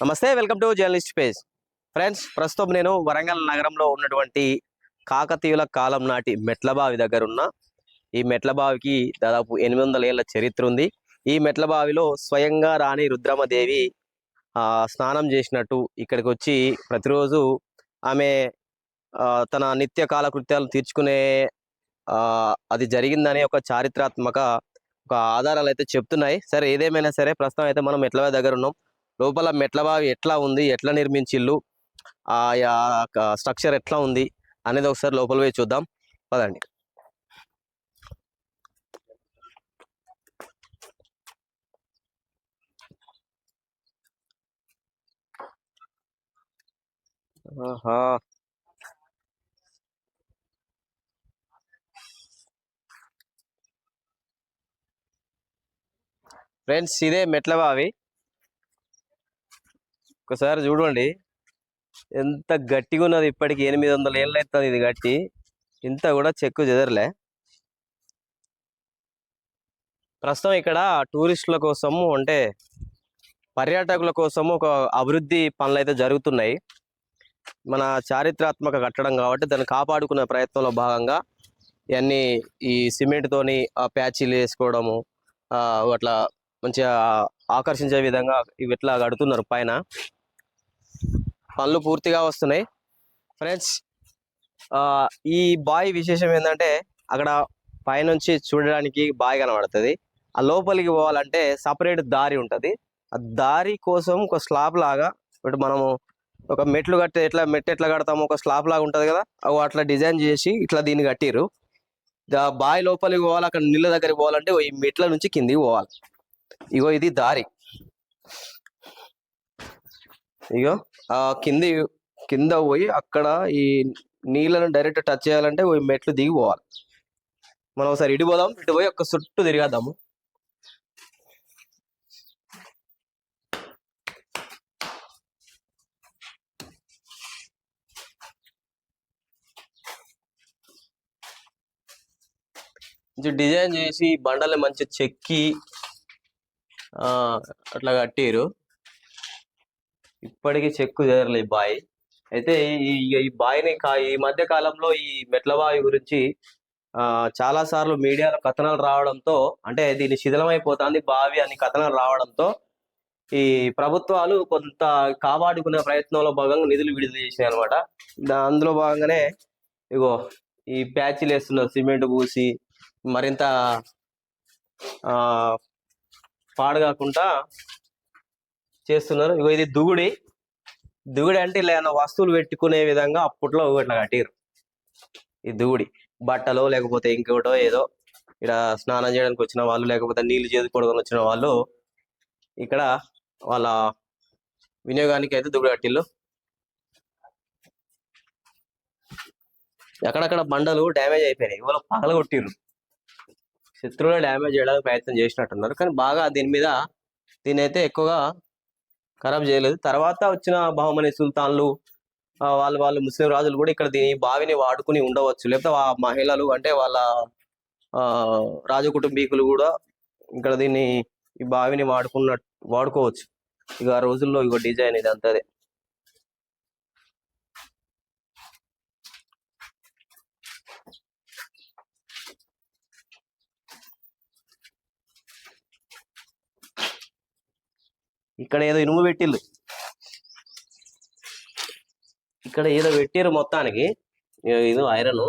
నమస్తే welcome to journalist page. Friends ప్రస్తుతం నేను వరంగల్ నగరంలో ఉన్నటువంటి కాకతీయుల కాలం నాటి మెట్ల బావి దగ్గర ఉన్న. ఈ మెట్ల బావికి దాదాపు ఎనిమిది వందల ఏళ్ళ చరిత్ర ఉంది. ఈ మెట్ల బావిలో స్వయంగా రాణి రుద్రమదేవి ఆ, స్నానం చేసినట్టు ఇక్కడికి వచ్చి ప్రతిరోజు ఆమె తన నిత్య కాలకృత్యాలు తీర్చుకునే ఆ, అది జరిగిందని ఒక చారిత్రాత్మక ఒక ఆధారాలు అయితే చెప్తున్నాయి. సరే ఏదేమైనా సరే ప్రస్తుతం అయితే మనం మెట్లబావి దగ్గర ఉన్నాం. లోపల మెట్ల బావి ఎట్లా ఉంది ఎట్లా నిర్మించిల్లు ఆ స్ట్రక్చర్ ఎట్లా ఉంది అనేది ఒకసారి లోపల పోయి చూద్దాం. పదండి. ఆహా. ఫ్రెండ్స్ ఇదే మెట్ల బావి. ఒకసారి చూడండి. ఎంత గట్టిగా ఉన్నది ఇప్పటికి ఎనిమిది వందల ఏళ్ళు అవుతుంది ఇది గట్టి. ఇంత కూడా చెక్కు చెదరలే. ప్రస్తుతం ఇక్కడ టూరిస్టుల కోసము అంటే పర్యాటకుల కోసము ఒక అభివృద్ధి పనులు అయితే జరుగుతున్నాయి. మన చారిత్రాత్మక కట్టడం కాబట్టి దాన్ని కాపాడుకునే ప్రయత్నంలో భాగంగా ఇవన్నీ ఈ సిమెంట్ తోని ఆ ప్యాచీలు వేసుకోవడము ఆ, అట్లా మంచిగా ఆకర్షించే విధంగా ఇవి ఇట్లా కడుతున్నారు పైన. పనులు పూర్తిగా వస్తున్నాయి. ఫ్రెండ్స్ ఈ బాయ్ విశేషం ఏంటంటే అక్కడ పైనుంచి చూడడానికి బాయ్ కనబడుతుంది. ఆ లోపలికి పోవాలంటే సపరేట్ దారి ఉంటుంది. ఆ దారి కోసం ఒక స్లాబ్ లాగా ఇప్పుడు మనము ఒక మెట్లు కట్టి ఎట్లా మెట్లు ఎట్లా కడతాము ఒక స్లాబ్ లాగా ఉంటుంది కదా అవి అట్లా డిజైన్ చేసి ఇట్లా దీన్ని కట్టిరు బావి బాయ్ లోపలికి పోవాలి అక్కడ నీళ్ళ దగ్గరికి పోవాలంటే ఈ మెట్ల నుంచి కిందికి పోవాలి. ఇగో ఇది దారి. ఇగో ఆ కింది కింద పోయి అక్కడ ఈ నీళ్ళను డైరెక్ట్ టచ్ చేయాలంటే ఓ మెట్లు దిగి పోవాలి. మనం ఒకసారి ఇటు పోదాం ఇటు పోయి ఒక్క చుట్టూ తిరిగేద్దాము. మంచి డిజైన్ చేసి బండలు మంచి చెక్కి ఆ అట్లా కట్టిరు ఇప్పటికీ చెక్కు చేరలే ఈ బాయ్. అయితే ఈ ఈ- బాయ్ని కా- ఈ మధ్య కాలంలో ఈ మెట్లబావి గురించి ఆ చాలా సార్లు మీడియాలో కథనాలు రావడంతో అంటే దీన్ని శిథిలమైపోతుంది బావి అని కథనాలు రావడంతో ఈ ప్రభుత్వాలు కొంత కాపాడుకునే ప్రయత్నంలో భాగంగా నిధులు విడుదల చేసినాయి అనమాట అందులో భాగంగానే ఇగో ఈ ప్యాచ్లు వేస్తున్నారు సిమెంట్ పూసి మరింత ఆ పాడు కాకుండా చేస్తున్నారు. ఇగో ఇది దుగుడి. దుగుడి అంటే ఇలా వస్తువులు పెట్టుకునే విధంగా అప్పట్లో ఇట్లా కట్టిరు ఈ దుగుడి. బట్టలు లేకపోతే ఇంకోటో ఏదో ఇక్కడ స్నానం చేయడానికి వచ్చిన వాళ్ళు లేకపోతే నీళ్ళు చేదుకోవడానికి వచ్చిన వాళ్ళు ఇక్కడ వాళ్ళ వినియోగానికి అయితే దుగుడు కట్టిల్లు ఎక్కడక్కడ బండలు డ్యామేజ్ అయిపోయినాయి. ఇవాళ పగల కొట్టిర్రు. శత్రువులు డ్యామేజ్ చేయడానికి ప్రయత్నం చేసినట్టున్నారు. కానీ బాగా దీని మీద దీని అయితే ఎక్కువగా ఖరాబ్ చేయలేదు. తర్వాత వచ్చిన బహుమని సుల్తాన్లు వాళ్ళు వాళ్ళు ముస్లిం రాజులు కూడా ఇక్కడ దీని బావిని వాడుకుని ఉండవచ్చు. లేకపోతే ఆ మహిళలు అంటే వాళ్ళ ఆ రాజ కుటుంబీకులు కూడా ఇక్కడ దీన్ని ఈ బావిని వాడుకున్న వాడుకోవచ్చు. ఇక ఆ రోజుల్లో ఇక డిజైన్ ఇది అంతదే ఇక్కడ ఏదో ఇనుము పెట్టిల్లు. ఇక్కడ ఏదో పెట్టారు మొత్తానికి. ఏదో ఇది ఐరన్.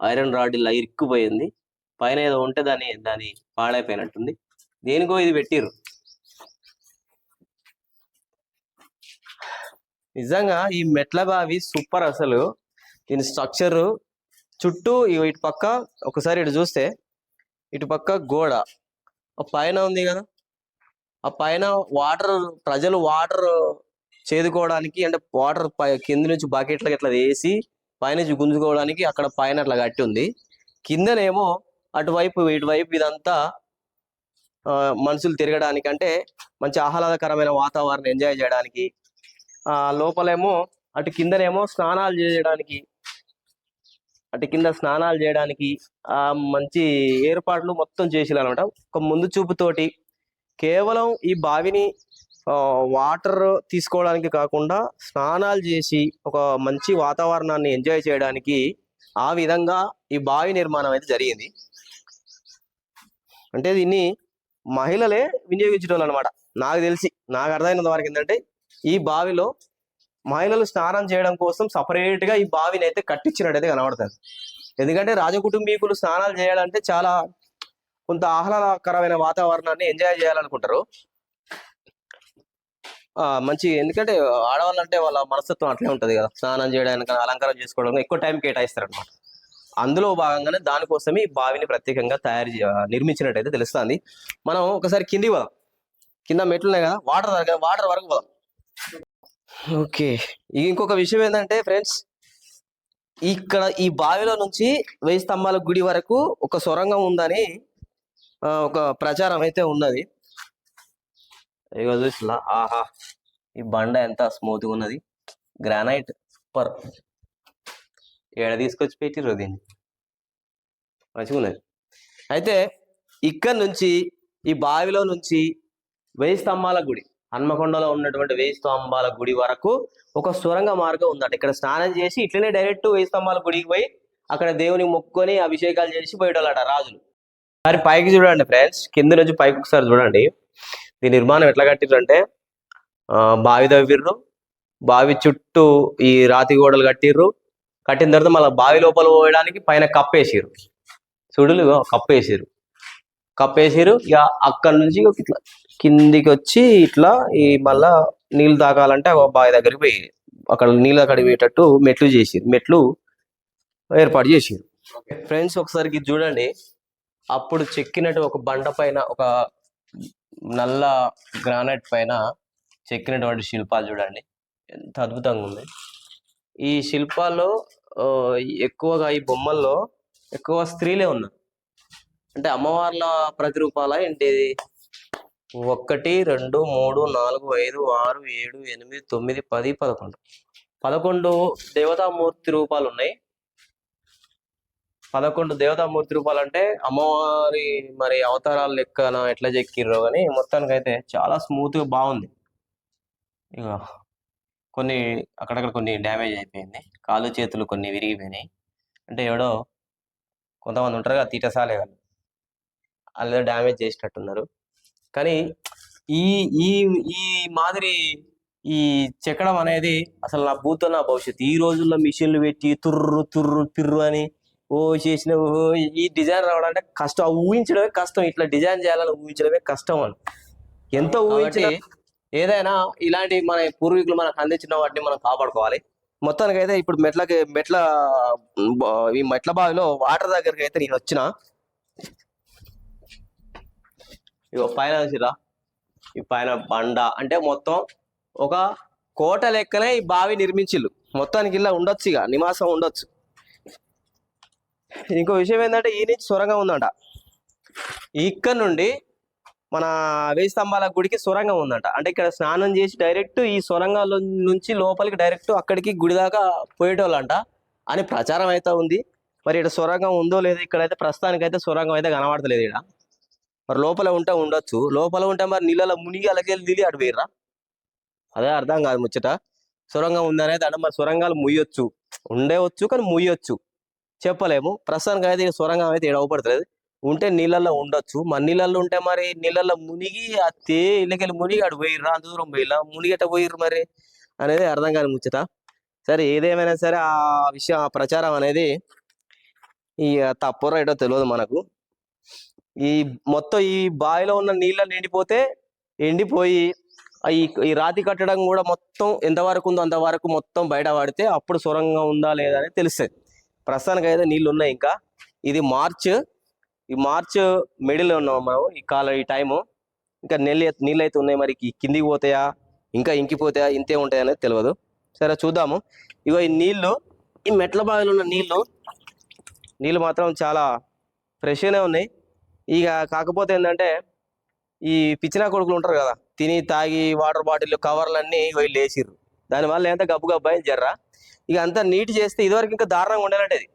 ఐరన్ రాడ్ ఇలా ఇరుక్కుపోయింది. పైన ఏదో ఉంటే దాని దాని పాడైపోయినట్టుంది. దేనికో ఇది పెట్టిర్రు. నిజంగా ఈ మెట్ల బావి సూపర్ అసలు. దీని స్ట్రక్చర్ చుట్టూ ఇటు పక్క ఒకసారి ఇటు చూస్తే ఇటు పక్క గోడ. పైన ఉంది కదా. ఆ పైన వాటర్ ప్రజలు వాటర్ చేదుకోవడానికి అంటే వాటర్ కింద నుంచి బకెట్లకి ఇట్లా వేసి పైన గుంజుకోవడానికి అక్కడ పైన అట్లా కట్టి ఉంది. కిందనేమో అటువైపు ఇటువైపు ఇదంతా ఆ, మనుషులు తిరగడానికి అంటే మంచి ఆహ్లాదకరమైన వాతావరణం ఎంజాయ్ చేయడానికి ఆ లోపలేమో అటు కిందనేమో స్నానాలు చేయడానికి అటు కింద స్నానాలు చేయడానికి ఆ మంచి ఏర్పాట్లు మొత్తం చేసిరు అనమాట ఒక ముందు చూపుతోటి కేవలం ఈ బావిని వాటర్ తీసుకోవడానికి కాకుండా స్నానాలు చేసి ఒక మంచి వాతావరణాన్ని ఎంజాయ్ చేయడానికి ఆ విధంగా ఈ బావి నిర్మాణం అయితే జరిగింది. అంటే దీన్ని మహిళలే వినియోగించడం అనమాట నాకు తెలిసి నాకు అర్థమైనంత వరకు ఏంటంటే ఈ బావిలో మహిళలు స్నానం చేయడం కోసం సపరేట్గా ఈ బావిని అయితే కట్టించినట్టయితే కనబడుతుంది. ఎందుకంటే రాజకుటుంబీకులు స్నానాలు చేయాలంటే చాలా కొంత ఆహ్లాదకరమైన వాతావరణాన్ని ఎంజాయ్ చేయాలనుకుంటారు. ఆ మంచి ఎందుకంటే ఆడవాళ్ళు అంటే వాళ్ళ మనస్తత్వం అట్లే ఉంటుంది కదా. స్నానం చేయడానికి అలంకారం చేసుకోవడం ఎక్కువ టైం కేటాయిస్తారు అనమాట అందులో భాగంగానే దానికోసమే ఈ బావిని ప్రత్యేకంగా తయారు నిర్మించినట్టయితే తెలుస్తుంది. మనం ఒకసారి కిందికి పోదాం. కింద మెట్లు ఉన్నాయి కదా వాటర్ దగ్గర వాటర్ వరకు పోదాం. ఓకే ఇంకొక విషయం ఏంటంటే ఫ్రెండ్స్ ఇక్కడ ఈ బావిలో నుంచి వెయ్యి స్తంభాల గుడి వరకు ఒక సొరంగం ఉందని ఒక ప్రచారం అయితే ఉన్నది. ఇక చూసిలా ఆహా! ఈ బండ ఎంత స్మూత్గా ఉన్నది గ్రానైట్ సూపర్ ఏడ తీసుకొచ్చి పెట్టిర్రు దీన్ని? మంచిగా ఉన్నది. అయితే ఇక్కడ నుంచి ఈ బావిలో నుంచి వెయ్యి స్తంభాల గుడి హన్మకొండలో ఉన్నటువంటి వెయ్యి స్తంభాల గుడి వరకు ఒక సురంగ మార్గం ఉందట. ఇక్కడ స్నానం చేసి ఇట్లనే డైరెక్ట్ వెయ్యి స్తంభాల గుడికి పోయి అక్కడ దేవుని మొక్కుకొని అభిషేకాలు చేసి పోయేటోళ్ళట రాజులు. మరి పైకి చూడండి ఫ్రెండ్స్ కింద నుంచి పైకి ఒకసారి చూడండి. ఈ నిర్మాణం ఎట్లా కట్టిర్రు అంటే ఆ, బావి తవ్విర్రు. బావి చుట్టూ ఈ రాతి గోడలు కట్టిర్రు. కట్టిన తర్వాత మళ్ళీ బావి లోపల పోయడానికి పైన కప్పేసిర్రు. చూడులు కప్పేసిరు కప్పేసిర్రు. కప్పేసిర్రు. ఇక అక్కడి నుంచి ఇట్లా కిందికి వచ్చి ఇట్లా ఈ మళ్ళా నీళ్ళు తాగాలంటే బావి దగ్గరికి పోయి అక్కడ నీళ్ళు అక్కడికి పోయేటట్టు మెట్లు చేసిర్రు. మెట్లు ఏర్పాటు చేసిర్రు. ఫ్రెండ్స్ ఒకసారి చూడండి. అప్పుడు చెక్కినట్టు ఒక బండ పైన ఒక నల్ల గ్రానైట్ పైన చెక్కినటువంటి శిల్పాలు చూడండి. ఎంత అద్భుతంగా ఉంది. ఈ శిల్పాల్లో ఎక్కువగా ఈ బొమ్మల్లో ఎక్కువ స్త్రీలే ఉన్నారు. అంటే అమ్మవార్ల ప్రతిరూపాల ఏంటిది ఒకటి రెండు మూడు నాలుగు ఐదు ఆరు ఏడు ఎనిమిది తొమ్మిది పది పదకొండు. పదకొండు దేవతామూర్తి రూపాలు ఉన్నాయి పదకొండు దేవతామూర్తి రూపాలు అంటే అమ్మవారి మరి అవతారాల లెక్కన ఎట్లా చెక్కిర్రో కానీ మొత్తానికి అయితే చాలా స్మూత్గా బాగుంది. ఇక కొన్ని అక్కడక్కడ కొన్ని డ్యామేజ్ అయిపోయింది. కాళ్ళు చేతులు కొన్ని విరిగిపోయినాయి. అంటే ఎవడో కొంతమంది ఉంటారు కదా తీటసాలే వాళ్ళు. వాళ్ళు డ్యామేజ్ చేసినట్టున్నారు. కానీ ఈ ఈ ఈ మాదిరి ఈ చెక్కడం అనేది అసలు నా భూతో నా భవిష్యత్తు. ఈ రోజుల్లో మిషన్లు పెట్టి తుర్రు తుర్రు తుర్రు అని ఓ చేసిన ఓ ఈ డిజైన్ రావడం అంటే కష్టం. ఊహించడమే కష్టం. ఇట్లా డిజైన్ చేయాలని ఊహించడమే కష్టం అని. ఎంత ఊహించిన ఏదైనా ఇలాంటి మన పూర్వీకులు మనకు అందించిన వాటిని మనం కాపాడుకోవాలి. మొత్తానికి అయితే ఇప్పుడు మెట్లకి మెట్ల ఈ మెట్ల బావిలో వాటర్ దగ్గరికి అయితే నేను వచ్చిన. ఇగో పైన చూసిరా ఈ పైన బండ. అంటే మొత్తం ఒక కోట లెక్కనే ఈ బావి నిర్మించిల్లు. మొత్తానికి ఇలా ఉండొచ్చు ఇక నివాసం ఉండొచ్చు. ఇంకో విషయం ఏంటంటే ఈ నుంచి సొరంగం ఉందంట. ఇక్కడ నుండి మన వేయి స్తంభాల గుడికి సొరంగం ఉందంట. అంటే ఇక్కడ స్నానం చేసి డైరెక్ట్ ఈ సొరంగంలో నుంచి లోపలికి డైరెక్ట్ అక్కడికి గుడి దాకా పోయేటోళ్ళంట అని ప్రచారం అయితే ఉంది. మరి ఇక్కడ సొరంగం ఉందో లేదో ఇక్కడైతే ప్రస్తుతానికి అయితే సొరంగం అయితే కనబడతలేదు ఇక్కడ. మరి లోపల ఉంటే ఉండొచ్చు. లోపల ఉంటే మరి నీళ్ళలో మునిగి అలాగెళ్ళి దిగి అటు పోయిర్రా అదే అర్థం కాదు ముచ్చట. సొరంగం ఉందనేది అంటే మరి సొరంగాలు ముయ్యొచ్చు. ఉండేవచ్చు కానీ ముయ్యొచ్చు. చెప్పలేము. ప్రస్తుతానికి అయితే సొరంగం అయితే ఇక్కడ అవపడతలేదు. ఉంటే నీళ్ళల్లో ఉండొచ్చు. మన నీళ్ళల్లో ఉంటే మరి నీళ్ళల్లో మునిగి అత్తే ఇళ్ళకెళ్ళి మునిగి అటు పోయిర్రా అంత దూరం పోయిలా మునిగట పోయిర్రు మరి అనేది అర్థం కాని ముచ్చట. సరే ఏదేమైనా సరే ఆ విషయం ఆ ప్రచారం అనేది ఈ తప్పో రైటో తెలియదు మనకు. ఈ మొత్తం ఈ బావిలో ఉన్న నీళ్ళ నిండిపోతే ఎండిపోయి ఈ ఈ రాతి కట్టడం కూడా మొత్తం ఎంతవరకు ఉందో అంతవరకు మొత్తం బయట పడితే అప్పుడు సొరంగం ఉందా లేదా అనేది తెలుస్తుంది. ప్రస్తుతానికి అయితే నీళ్ళు ఉన్నాయి ఇంకా. ఇది మార్చ్ ఈ మార్చ్ మిడిల్ ఉన్నాం మనం ఈ కాలం ఈ టైము. ఇంకా నీళ్ళు నీళ్ళు అయితే ఉన్నాయి మరి కిందికి పోతాయా ఇంకా ఇంకిపోతాయా ఇంతే ఉంటాయా అనేది తెలియదు సరే చూద్దాము. ఇగో ఈ నీళ్ళు ఈ మెట్ల బావిలో ఉన్న నీళ్ళు నీళ్ళు మాత్రం చాలా ఫ్రెష్గానే ఉన్నాయి. ఇక కాకపోతే ఏంటంటే ఈ పిచ్చినా కొడుకులు ఉంటారు కదా తిని తాగి వాటర్ బాటిల్ కవర్లు అన్నీ వీళ్ళు వేసిర్రు. దానివల్ల ఎంత గబ్బు గబ్బు అయింది జర్రా. ఇక అంతా నీట్ చేస్తే ఇదివరకు ఇంకా దారుణంగా ఉండాలంటే ఇది.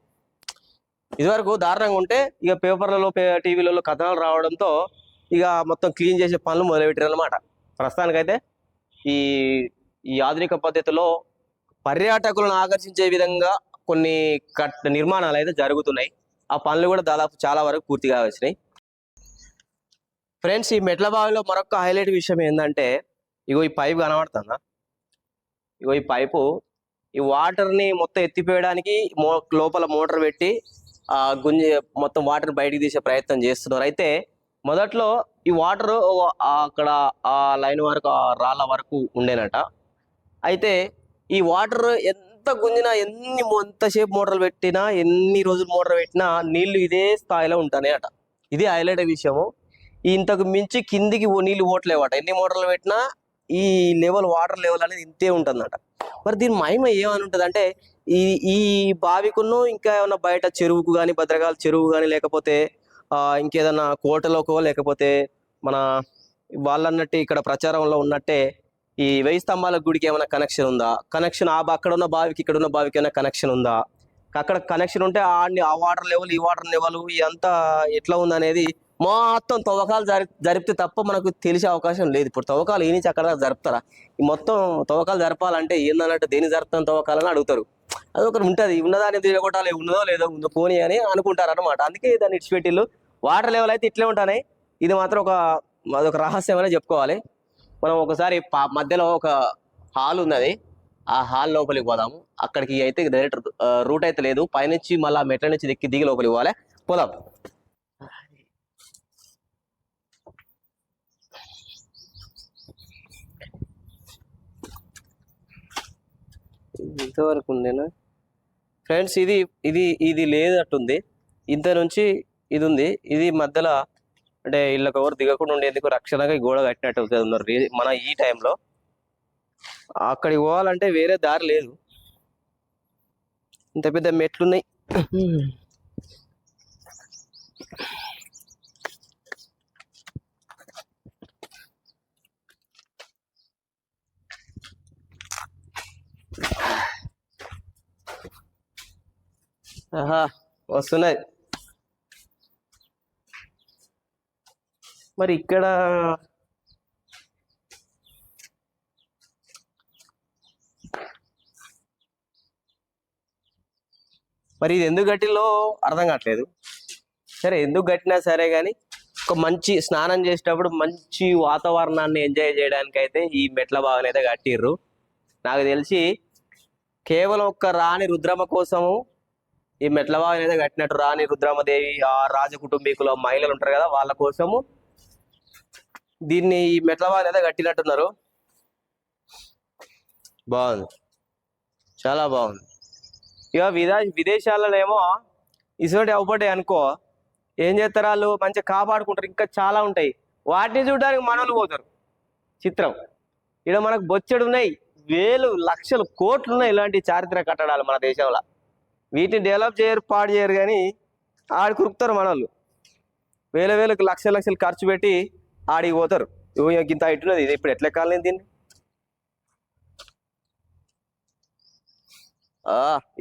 ఇదివరకు దారుణంగా ఉంటే ఇక పేపర్లలో టీవీలలో కథనాలు రావడంతో ఇక మొత్తం క్లీన్ చేసే పనులు మొదలుపెట్టారు అనమాట ప్రస్తుతానికైతే ఈ ఈ ఆధునిక పద్ధతిలో పర్యాటకులను ఆకర్షించే విధంగా కొన్ని కట్ నిర్మాణాలు అయితే జరుగుతున్నాయి. ఆ పనులు కూడా దాదాపు చాలా వరకు పూర్తిగా వచ్చినాయి. ఫ్రెండ్స్ ఈ మెట్ల బావిలో మరొక హైలైట్ విషయం ఏంటంటే ఇగో ఈ పైప్ కనబడుతుందా? ఇగో ఈ పైపు ఈ వాటర్ని మొత్తం ఎత్తిపోయడానికి మో లోపల మోటార్ పెట్టి ఆ గుంజి మొత్తం వాటర్ బయటికి తీసే ప్రయత్నం చేస్తున్నారు. అయితే మొదట్లో ఈ వాటర్ అక్కడ ఆ లైన్ వరకు ఆ రాళ్ళ వరకు ఉండేనట. అయితే ఈ వాటర్ ఎంత గుంజినా ఎన్ని మో- ఎంతసేపు మోటార్లు పెట్టినా ఎన్ని రోజులు మోటార్ పెట్టినా నీళ్ళు ఇదే స్థాయిలో ఉంటానే అట ఇది హైలైట్ విషయము. ఇంతకు మించి కిందికి నీళ్ళు పోవట్లేవట. ఎన్ని మోటార్లు పెట్టినా ఈ లెవెల్ వాటర్ లెవెల్ అనేది ఇంతే ఉంటుందన్నమాట మరి దీని మహిమ ఏమని ఉంటుంది అంటే ఈ ఈ బావికును ఇంకా ఏమైనా బయట చెరువుకు కానీ భద్రకాల చెరువు కానీ లేకపోతే ఇంకేదైనా ఇంకేదన్నా కోటలోకో లేకపోతే మన వాళ్ళన్నట్టు ఇక్కడ ప్రచారంలో ఉన్నట్టే ఈ వెయ్యి స్తంభాల గుడికి ఏమైనా కనెక్షన్ ఉందా? కనెక్షన్ ఆ అక్కడ ఉన్న బావికి ఇక్కడ ఉన్న బావికి ఏమైనా కనెక్షన్ ఉందా? అక్కడ కనెక్షన్ ఉంటే ఆ ఆ వాటర్ లెవెల్ ఈ వాటర్ లెవెల్ ఇదంతా ఎట్లా ఉందనేది మొత్తం తవ్వకాలు జరి జరిపితే తప్ప మనకు తెలిసే అవకాశం లేదు. ఇప్పుడు తవ్వకాలు ఏ నుంచి అక్కడ జరుపుతారా? ఈ మొత్తం తవ్వకాలు జరపాలంటే ఏందన్నట్టు దేని జరుపుతాం తవ్వకాలని అడుగుతారు. అది ఒకటి ఉంటుంది. ఉన్నదాన్ని తిరగొట్టాలి ఉన్నదో లేదో ఉందో పోనీ అని అనుకుంటారు అనమాట అందుకే దాన్ని ఇడిచిపెట్టిల్లు. వాటర్ లెవెల్ అయితే ఇట్లే ఉంటాయి ఇది మాత్రం ఒక అదొక రహస్యం అనే చెప్పుకోవాలి. మనం ఒకసారి మధ్యలో ఒక హాల్ ఉన్నది. ఆ హాల్ లోపలికి పోదాము. అక్కడికి అయితే డైరెక్ట్ రూట్ అయితే లేదు. పైనుంచి మళ్ళీ మెట్ల నుంచి దిక్కి దిగి లోపలికి పోవాలి. పోదాం. ఇంతవరకు ఉండేనా ఫ్రెండ్స్ ఇది ఇది ఇది లేదట్టుంది. ఇంత నుంచి ఇది ఉంది ఇది మధ్యలో అంటే వీళ్ళకి ఎవరు దిగకుండా ఉండేందుకు రక్షణగా ఈ గోడ కట్టినట్టు ఉన్నారు మన ఈ టైంలో. అక్కడికి పోవాలంటే వేరే దారి లేదు. ఇంత పెద్ద మెట్లున్నాయి. వస్తున్నాయి. మరి ఇక్కడ మరి ఇది ఎందుకు గట్టిలో అర్థం కావట్లేదు. సరే ఎందుకు గట్టినా సరే కానీ ఒక మంచి స్నానం చేసేటప్పుడు మంచి వాతావరణాన్ని ఎంజాయ్ చేయడానికి అయితే ఈ మెట్ల బావనైతే కట్టిర్రు. నాకు తెలిసి కేవలం ఒక్క రాణి రుద్రమ కోసము ఈ మెట్ల అయితే కట్టినట్టు రాణి రుద్రమదేవి ఆ రాజ కుటుంబీకుల మహిళలు ఉంటారు కదా వాళ్ళ కోసము దీన్ని ఈ మెట్ల బావిని అయితే కట్టినట్టున్నారు. బాగుంది. చాలా బాగుంది. ఇక విదా విదేశాలనేమో ఇటువంటి అవ్వబడ్డాయి అనుకో ఏం చేస్తారు వాళ్ళు? మంచిగా కాపాడుకుంటారు. ఇంకా చాలా ఉంటాయి. వాటిని చూడడానికి మనోళ్ళు పోతారు. చిత్రం. ఇక్కడ మనకు బొచ్చెడు ఉన్నాయి. వేలు లక్షలు కోట్లు ఉన్నాయి ఇలాంటి చారిత్రక కట్టడాలు మన దేశంలో. వీటిని డెవలప్ చేయరు పాడు చేయరు కానీ ఆడి కురుకుతారు మనోళ్ళు. వేల వేలకు లక్షల లక్షలు ఖర్చు పెట్టి ఆడికి పోతారు. ఇంత ఇట్టున్నది ఇది ఇప్పుడు ఎట్లా కాలేదు దీన్ని?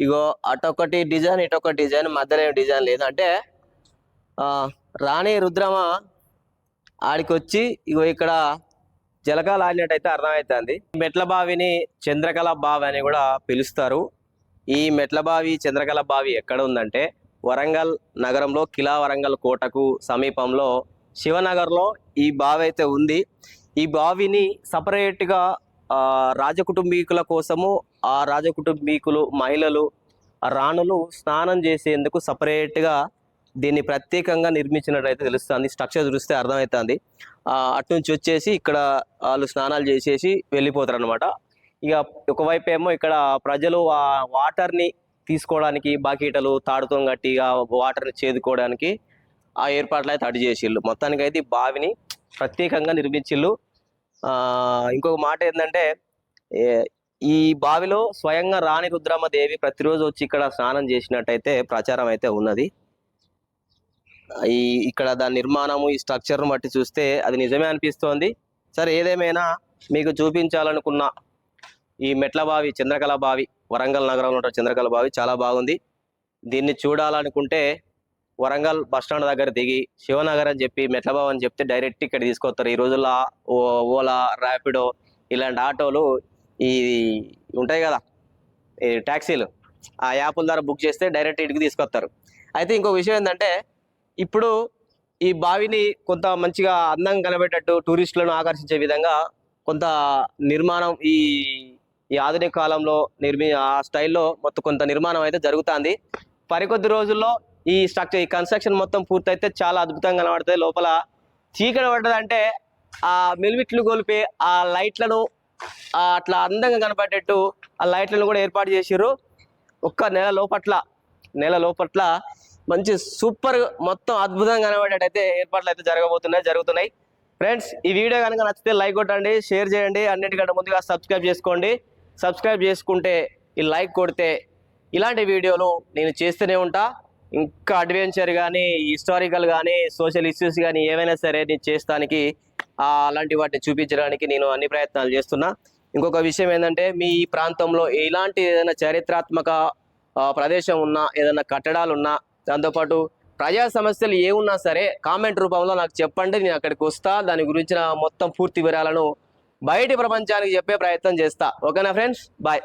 ఇగో అటొకటి డిజైన్ ఇటొక డిజైన్ మధ్యలో ఏం డిజైన్ లేదు. అంటే రాణి రుద్రమ ఆడికి వచ్చి ఇగో ఇక్కడ జలకాలు ఆడినట్టయితే అర్థమవుతుంది మెట్ల బావిని చంద్రకళ బావి అని కూడా పిలుస్తారు. ఈ మెట్ల బావి చంద్రకళ బావి ఎక్కడ ఉందంటే వరంగల్ నగరంలో కిలా వరంగల్ కోటకు సమీపంలో శివనగర్లో ఈ బావి అయితే ఉంది. ఈ బావిని సపరేట్గా రాజకుటుంబీకుల కోసము ఆ రాజకుటుంబీకులు మహిళలు రాణులు స్నానం చేసేందుకు సపరేట్గా దీన్ని ప్రత్యేకంగా నిర్మించినట్టయితే తెలుస్తుంది. స్ట్రక్చర్ చూస్తే అర్థమవుతుంది. అటు నుంచి వచ్చేసి ఇక్కడ వాళ్ళు స్నానాలు చేసేసి వెళ్ళిపోతారు అనమాట ఇక ఒకవైపు ఏమో ఇక్కడ ప్రజలు ఆ వాటర్ని తీసుకోవడానికి బాకీటలు తాడుతో కట్టి ఆ వాటర్ని చేదుకోవడానికి ఆ ఏర్పాట్లు అయితే అడి చేసిళ్ళు. మొత్తానికి అయితే ఈ బావిని ప్రత్యేకంగా నిర్మించిళ్ళు. ఇంకొక మాట ఏంటంటే ఈ బావిలో స్వయంగా రాణి రుద్రమ్మ దేవి ప్రతిరోజు వచ్చి ఇక్కడ స్నానం చేసినట్టయితే ప్రచారం అయితే ఉన్నది. ఈ ఇక్కడ దాని నిర్మాణము ఈ స్ట్రక్చర్ను బట్టి చూస్తే అది నిజమే అనిపిస్తోంది. సరే ఏదేమైనా మీకు చూపించాలనుకున్న ఈ మెట్ల బావి చంద్రకళ బావి వరంగల్ నగరంలో ఉన్న చంద్రకళ బావి చాలా బాగుంది. దీన్ని చూడాలనుకుంటే వరంగల్ బస్ స్టాండ్ దగ్గర దిగి శివనగర్ అని చెప్పి మెట్ల బావి అని చెప్తే డైరెక్ట్ ఇక్కడ తీసుకొస్తారు. ఈ రోజుల్లో ఓ- ఓలా ర్యాపిడో ఇలాంటి ఆటోలు ఈ ఉంటాయి కదా ఈ ట్యాక్సీలు ఆ యాప్ల ద్వారా బుక్ చేస్తే డైరెక్ట్ ఇటుకి తీసుకొస్తారు. అయితే ఇంకో విషయం ఏంటంటే ఇప్పుడు ఈ బావిని కొంత మంచిగా అందంగా కనబెట్టేటట్టు టూరిస్టులను ఆకర్షించే విధంగా కొంత నిర్మాణం ఈ ఈ ఆధునిక కాలంలో నిర్మి ఆ స్టైల్లో మొత్తం కొంత నిర్మాణం అయితే జరుగుతుంది. మరికొద్ది రోజుల్లో ఈ స్ట్రక్చర్ ఈ కన్స్ట్రక్షన్ మొత్తం పూర్తయితే చాలా అద్భుతంగా కనబడుతుంది. లోపల చీకటి పడ్డదంటే ఆ మిల్మిట్లు గొలిపి ఆ లైట్లను అట్లా అందంగా కనపడేట్టు ఆ లైట్లను కూడా ఏర్పాటు చేసిర్రు. ఒక్క నెల లోపట్ల నెల లోపట్ల మంచి సూపర్ మొత్తం అద్భుతంగా కనబడేటైతే ఏర్పాట్లు అయితే జరగబోతున్నాయి జరుగుతున్నాయి. ఫ్రెండ్స్ ఈ వీడియో కనుక నచ్చితే లైక్ కొట్టండి షేర్ చేయండి. అన్నిటికంటే ముందుగా సబ్స్క్రైబ్ చేసుకోండి. సబ్స్క్రైబ్ చేసుకుంటే ఈ లైక్ కొడితే ఇలాంటి వీడియోలు నేను చేస్తూనే ఉంటా. ఇంకా అడ్వెంచర్ కానీ హిస్టారికల్ కానీ సోషల్ ఇష్యూస్ కానీ ఏవైనా సరే నేను చేస్తానికి అలాంటి వాటిని చూపించడానికి నేను అన్ని ప్రయత్నాలు చేస్తున్నా. ఇంకొక విషయం ఏంటంటే మీ ఈ ప్రాంతంలో ఎలాంటి ఏదైనా చారిత్రాత్మక ప్రదేశం ఉన్నా ఏదైనా కట్టడాలు ఉన్నా దాంతోపాటు ప్రజా సమస్యలు ఏమున్నా సరే కామెంట్ రూపంలో నాకు చెప్పండి నేను అక్కడికి వస్తా. దాని గురించిన మొత్తం పూర్తి వివరాలను బయటి ప్రపంచానికి చెప్పే ప్రయత్నం చేస్తా. ఓకేనా ఫ్రెండ్స్? బాయ్.